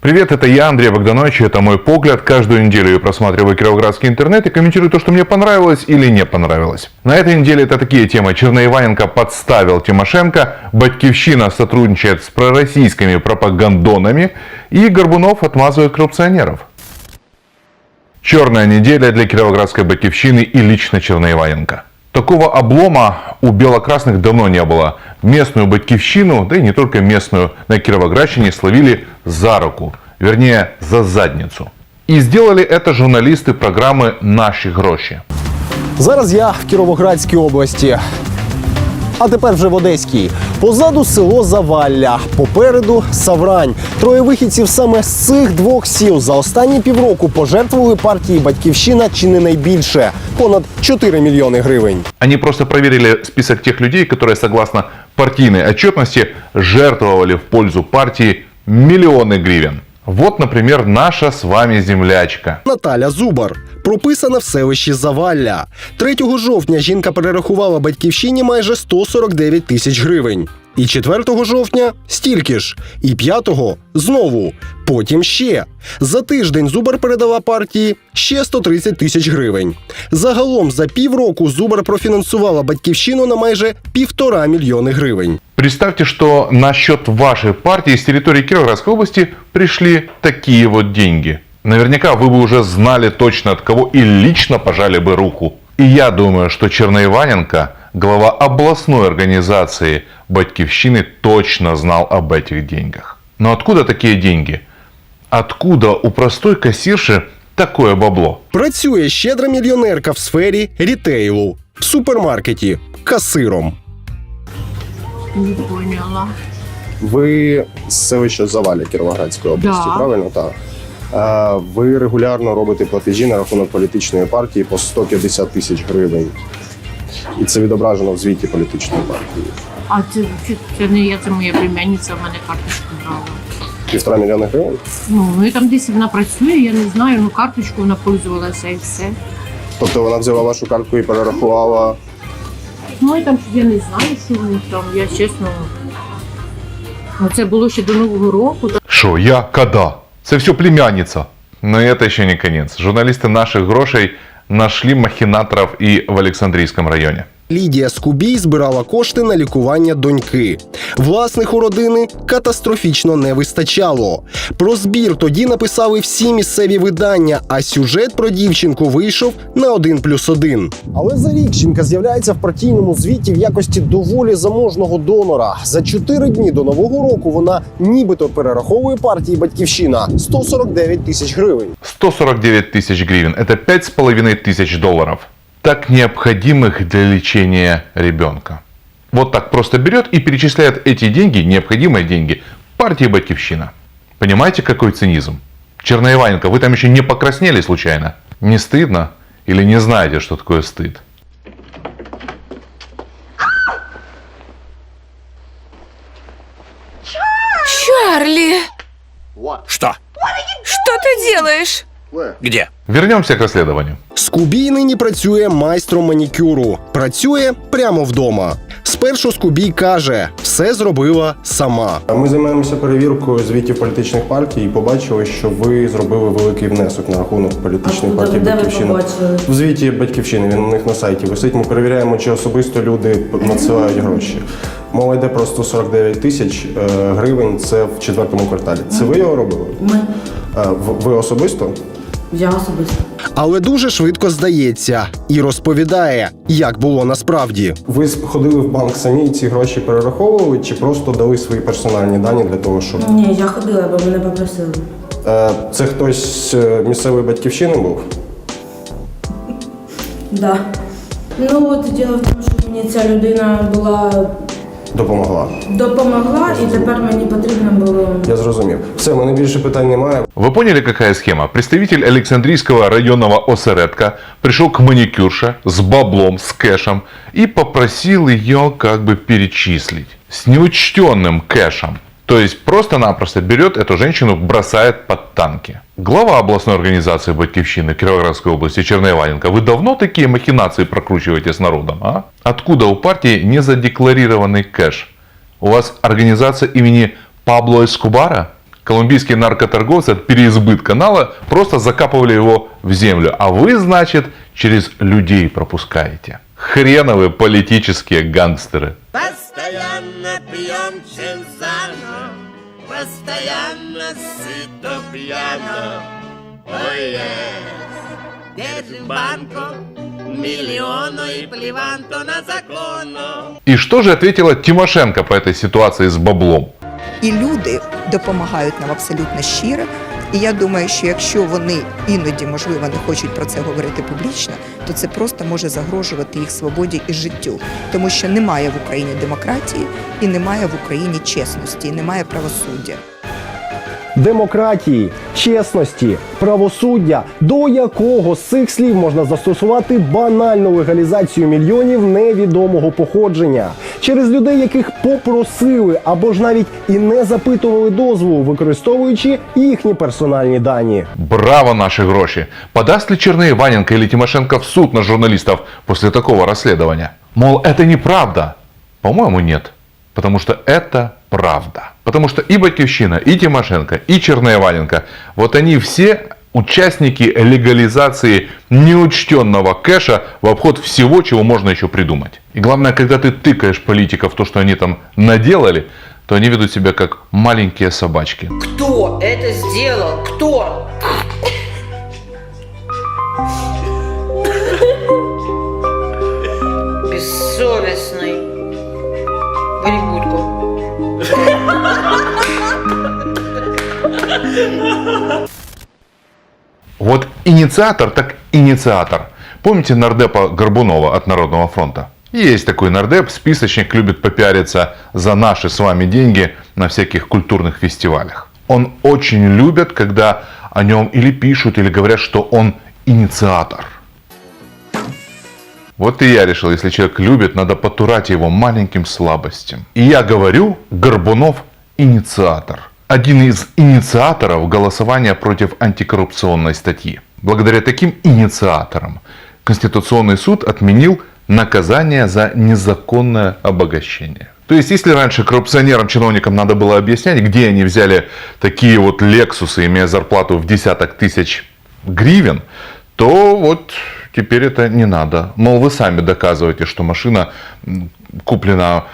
Привет, это я, Андрей Богданович, это мой погляд. Каждую неделю я просматриваю кировоградский интернет и комментирую то, что мне понравилось или не понравилось. На этой неделе это такие темы. Черноиваненко подставил Тимошенко, Батькивщина сотрудничает с пророссийскими пропагандонами и Горбунов отмазывает коррупционеров. Черная неделя для кировоградской Батькивщины и лично Черноиваненко. Такого облома у белокрасных давно не было. Местную батькивщину, да и не только местную, на Кировоградщине словили за руку, вернее за задницу. И сделали это журналисты программы «Наші гроші». Зараз я в Кіровоградській області. А тепер вже в Одеській. Позаду село Завалля, попереду Саврань. Троє вихідців саме з цих двох сіл за останні півроку пожертвували партії Батьківщина чи не найбільше понад 4 мільйони гривень. Они просто проверили список тех людей, которые, согласно партийной отчетности, жертвовали в пользу партии миллионы гривен. Вот, например, наша с вами землячка. Наталя Зубар прописана в селищі Завалля. 3 жовтня жінка перерахувала батьківщині майже 149 тисяч гривень. І 4 жовтня стільки ж. І 5-го знову. Потім ще. За тиждень Зубар передала партії ще 130 тисяч гривень. Загалом за півроку Зубар профінансувала батьківщину на майже півтора мільйони гривень. Представьте, что на счет вашей партии с территории Кировоградской области пришли такие вот деньги. Наверняка вы бы уже знали точно от кого и лично пожали бы руку. И я думаю, что Черноиваненко, глава областной организации Батькивщины, точно знал об этих деньгах. Но откуда такие деньги? Откуда у простой кассирши такое бабло? Працює щедра мільйонерка в сфері рітейлу в супермаркеті касиром. Не поняла. Ви з селища Заваля Кіровоградської області, Да. правильно? Так. Е, Ви регулярно робите платежі на рахунок політичної партії по 150 тисяч гривень. І це відображено в звіті політичної партії. А це, це, це не я, це моя племянниця, в мене карточку брала. Півтора мільйона гривень. Ну, ну і там десь вона працює, я не знаю, ну карточку вона пользувалася і все. Тобто вона взяла вашу картку і перерахувала. Ну і там я не знаю, що в них там, я чесно. Ну, це було ще до Нового року. Шо, я когда? Это все племянница. Но это еще не конец. Журналисты наших грошей нашли махинаторов и в Александрийском районе. Лідія Скубій збирала кошти на лікування доньки. Власних у родини катастрофічно не вистачало. Про збір тоді написали всі місцеві видання, а сюжет про дівчинку вийшов на один плюс один. Але за рік жінка з'являється в партійному звіті в якості доволі заможного донора. За чотири дні до нового року вона нібито перераховує партії Батьківщина 149 тисяч гривень. 149 тысяч гривен. Это 5,5 тысяч долларов. Так необходимых для лечения ребенка. Вот так просто берет и перечисляет эти деньги, необходимые деньги, партии Батьковщина. Понимаете, какой цинизм? Черноиваненко, вы там еще не покраснели случайно? Не стыдно? Или не знаете, что такое стыд? Чарли, Что? что ты делаешь? Где? Вернемся к расследованию. Скубій нині працює майстром манікюру. Працює прямо вдома. Спершу Скубій каже, все зробила сама. Ми займаємося перевіркою звітів політичних партій і побачили, що ви зробили великий внесок на рахунок політичної А партії де ви Батьківщина. побачили? В звіті Батьківщини він у них на сайті висить. Ми перевіряємо, чи особисто люди надсилають гроші. Мова йде про 149 тисяч е, гривень. Це в четвертому кварталі. Це ви його робили? Ми. Е, в- Ви особисто? Я особисто. Але дуже швидко здається і розповідає, як було насправді. Ви ходили в банк самі і ці гроші перераховували, чи просто дали свої персональні дані для того, щоб Ні, я ходила, бо мене попросили. Е, це хтось з місцевої батьківщини був? Да. Ну от діло в тому, що мені ця людина була Допомогла. допомогла, і тепер мені потрібно було. Я зрозумів. Все, в мене більше питань немає. Вы поняли, какая схема? Представитель Александрийского районного осередка пришел к маникюрше с баблом, с кэшем и попросил ее как бы перечислить. С неучтенным кэшем. То есть просто-напросто берет эту женщину, бросает под танки. Глава областной организации Батьковщины Кировоградской области Черноиваненко, вы давно такие махинации прокручиваете с народом, а? Откуда у партии незадекларированный кэш? У вас организация имени Пабло Эскобара? Колумбийские наркоторговцы от переизбытка нала просто закапывали его в землю. А вы, значит, через людей пропускаете. Хреновые политические гангстеры. Постоянно пьем чинзано, постоянно сыто пьяно. Ой, держим банку, миллиону и плеванто на закону. И что же ответила Тимошенко по этой ситуации с баблом? І люди допомагають нам абсолютно щиро. І я думаю, що якщо вони іноді, можливо, не хочуть про це говорити публічно, то це просто може загрожувати їх свободі і життю, тому що немає в Україні демократії і немає в Україні чесності, і немає правосуддя демократії, чесності, правосуддя, до якого з цих слів можна застосувати банальну легалізацію мільйонів невідомого походження через людей, яких попросили або ж навіть і не запитували дозволу, використовуючи їхні персональні дані. Браво, наши гроши! Подаст ли Черный Иваненко или Тимошенко в суд на журналистов после такого расследования? Мол, это неправда. По-моему, нет. Потому что это правда. Потому что и Батьковщина, и Тимошенко, и Черноиваненко, вот они все участники легализации неучтенного кэша в обход всего, чего можно еще придумать. И главное, когда ты тыкаешь политиков то, что они там наделали, то они ведут себя как маленькие собачки. Кто это сделал? Кто? Вот инициатор так инициатор. Помните нардепа Горбунова от Народного фронта? Есть такой нардеп, списочник любит попиариться за наши с вами деньги на всяких культурных фестивалях. Он очень любит, когда о нем или пишут, или говорят, что он инициатор. Вот и я решил, если человек любит, надо потурать его маленьким слабостям. И я говорю, Горбунов инициатор. Один из инициаторов голосования против антикоррупционной статьи. Благодаря таким инициаторам Конституционный суд отменил наказание за незаконное обогащение. То есть, если раньше коррупционерам, чиновникам надо было объяснять, где они взяли такие вот лексусы, имея зарплату в десяток тысяч гривен, то вот теперь это не надо. Мол, вы сами доказываете, что машина куплена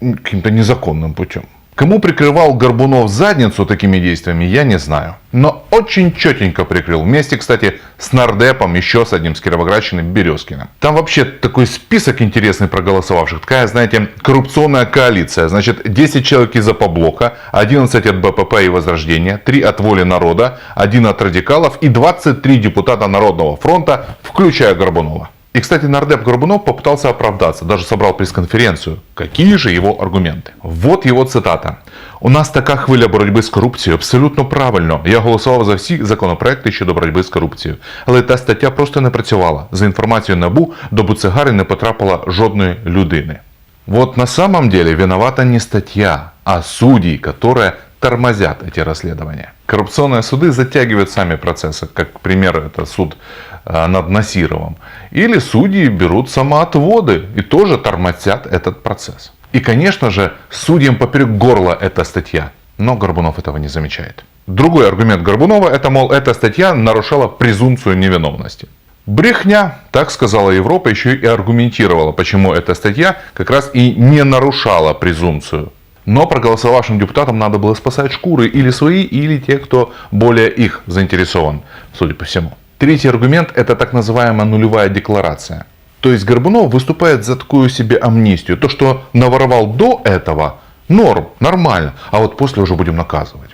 каким-то незаконным путем. Кому прикрывал Горбунов задницу такими действиями, я не знаю. Но очень четенько прикрыл. Вместе, кстати, с Нардепом, еще с одним с Кировоградщины, Березкиным. Там вообще такой список интересный проголосовавших. Такая, знаете, коррупционная коалиция. Значит, 10 человек из Апоблока, 11 от БПП и Возрождения, 3 от Воли народа, 1 от радикалов и 23 депутата Народного фронта, включая Горбунова. И, кстати, нардеп Горбунов попытался оправдаться, даже собрал пресс-конференцию. Какие же его аргументы? Вот его цитата. У нас така хвиля боротьби з корупцією абсолютно правильно. Я голосував за всі законопроекти щодо боротьби з корупцією. Але та стаття просто не працювала. За інформацією НАБУ до буцегари не потрапила жодної людини. Вот на самом деле виновата не статья, а судьи, которые тормозят эти расследования. Коррупционные суды затягивают сами процессы, как пример это суд э, над Насировым. Или судьи берут самоотводы и тоже тормозят этот процесс. И, конечно же, судьям поперек горла эта статья. Но Горбунов этого не замечает. Другой аргумент Горбунова, это, мол, эта статья нарушала презумпцию невиновности. Брехня, так сказала Европа, еще и аргументировала, почему эта статья как раз и не нарушала презумпцию. Но проголосовавшим депутатам надо было спасать шкуры или свои, или те, кто более их заинтересован, судя по всему. Третий аргумент – это так называемая нулевая декларация. То есть Горбунов выступает за такую себе амнистию. То, что наворовал до этого, норм, нормально. А вот после уже будем наказывать.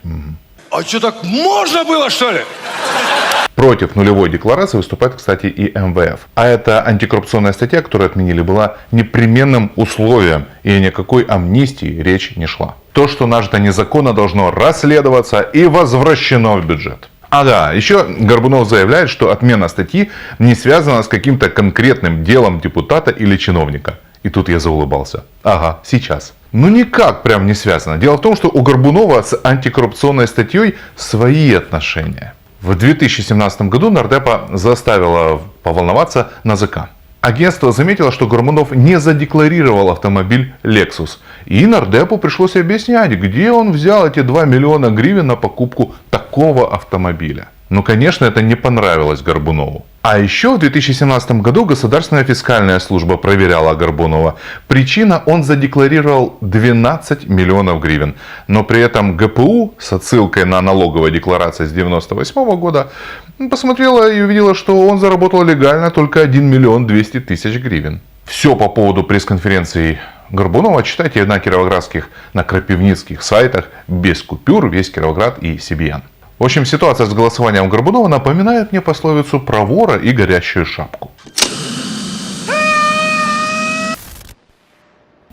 А что, так можно было, что ли? Против нулевой декларации выступает, кстати, и МВФ. А эта антикоррупционная статья, которую отменили, была непременным условием, и о никакой амнистии речь не шла. То, что нажито незаконно, должно расследоваться и возвращено в бюджет. А да, еще Горбунов заявляет, что отмена статьи не связана с каким-то конкретным делом депутата или чиновника. И тут я заулыбался. Ага, сейчас. Ну никак прям не связано. Дело в том, что у Горбунова с антикоррупционной статьей свои отношения. В 2017 году Нардепа заставила поволноваться НАЗК. Агентство заметило, что Горбунов не задекларировал автомобиль Lexus. И нардепу пришлось объяснять, где он взял эти 2 миллиона гривен на покупку такого автомобиля. Ну, конечно, это не понравилось Горбунову. А еще в 2017 году Государственная фискальная служба проверяла Горбунова. Причина он задекларировал 12 миллионов гривен. Но при этом ГПУ с отсылкой на налоговую декларацию с 98 года посмотрела и увидела, что он заработал легально только 1 миллион 200 тысяч гривен. Все по поводу пресс-конференции Горбунова читайте на кировоградских, на крапивницких сайтах без купюр, весь Кировоград и Сибиян. В общем, ситуация с голосованием Горбунова напоминает мне пословицу про вора и горящую шапку.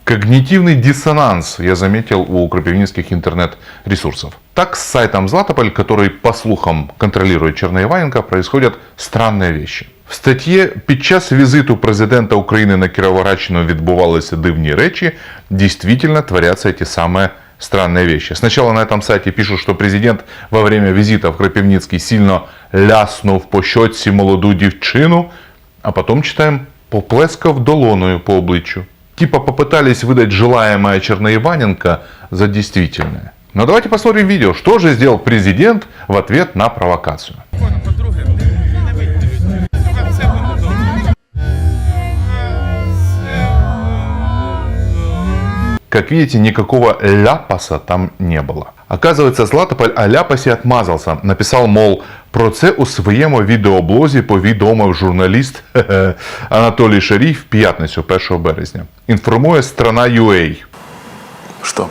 Когнитивный диссонанс я заметил у крапивницких интернет-ресурсов. Так с сайтом Златополь, который по слухам контролирует Черноиваненко, происходят странные вещи. В статті «Під час візиту президента України на Кіровоградщину відбувалися дивні речі» действительно творятся эти самые странные вещи. Сначала на этом сайте пишут, что президент во время визита в Крапивницкий сильно ляснув по щоці молоду дівчину, а потом читаем поплескав долоною по обличчю. Типа попытались выдать желаемое Черноиваненко за действительное. Но давайте посмотрим видео, что же сделал президент в ответ на провокацию. Как видите, никакого ляпаса там не было. Оказывается, Златополь о ляпасі отмазался. Написал, мол, про це у своєму відеоблозі повідомив журналіст Анатолій Шарій в п'ятницю 1 березня. Інформує страна UA. Что?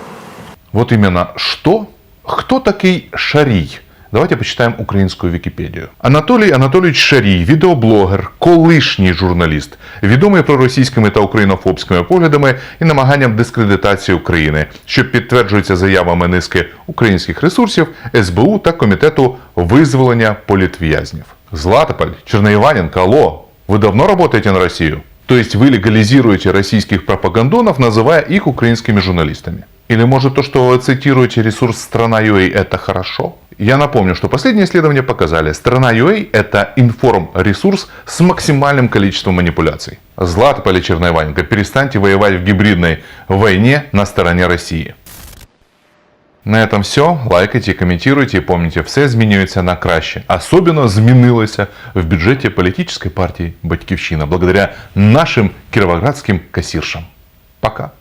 Вот именно что? Хто такий Шарій? Давайте почитаємо українську Вікіпедію. Анатолій Анатолійович Шарій, відеоблогер, колишній журналіст, відомий проросійськими та українофобськими поглядами і намаганням дискредитації України, що підтверджується заявами низки українських ресурсів, СБУ та комітету визволення політв'язнів. Златополь, Черноиваненко, алло, вы давно работаете на Россию? То есть вы легализируете российских пропагандонов, называя их украинскими журналистами? Или может то, что вы цитируете ресурс «Страна.ua» это хорошо? Я напомню, что последние исследования показали, «Страна.ua» это информ-ресурс с максимальным количеством манипуляций. Златополь и Черноиваненко, перестаньте воевать в гибридной войне на стороне России. На этом все. Лайкайте, комментируйте и помните, все змінюється на краще. Особенно змінилося в бюджеті політичної партії Батьківщина благодаря нашим кіровоградським касіршам. Пока.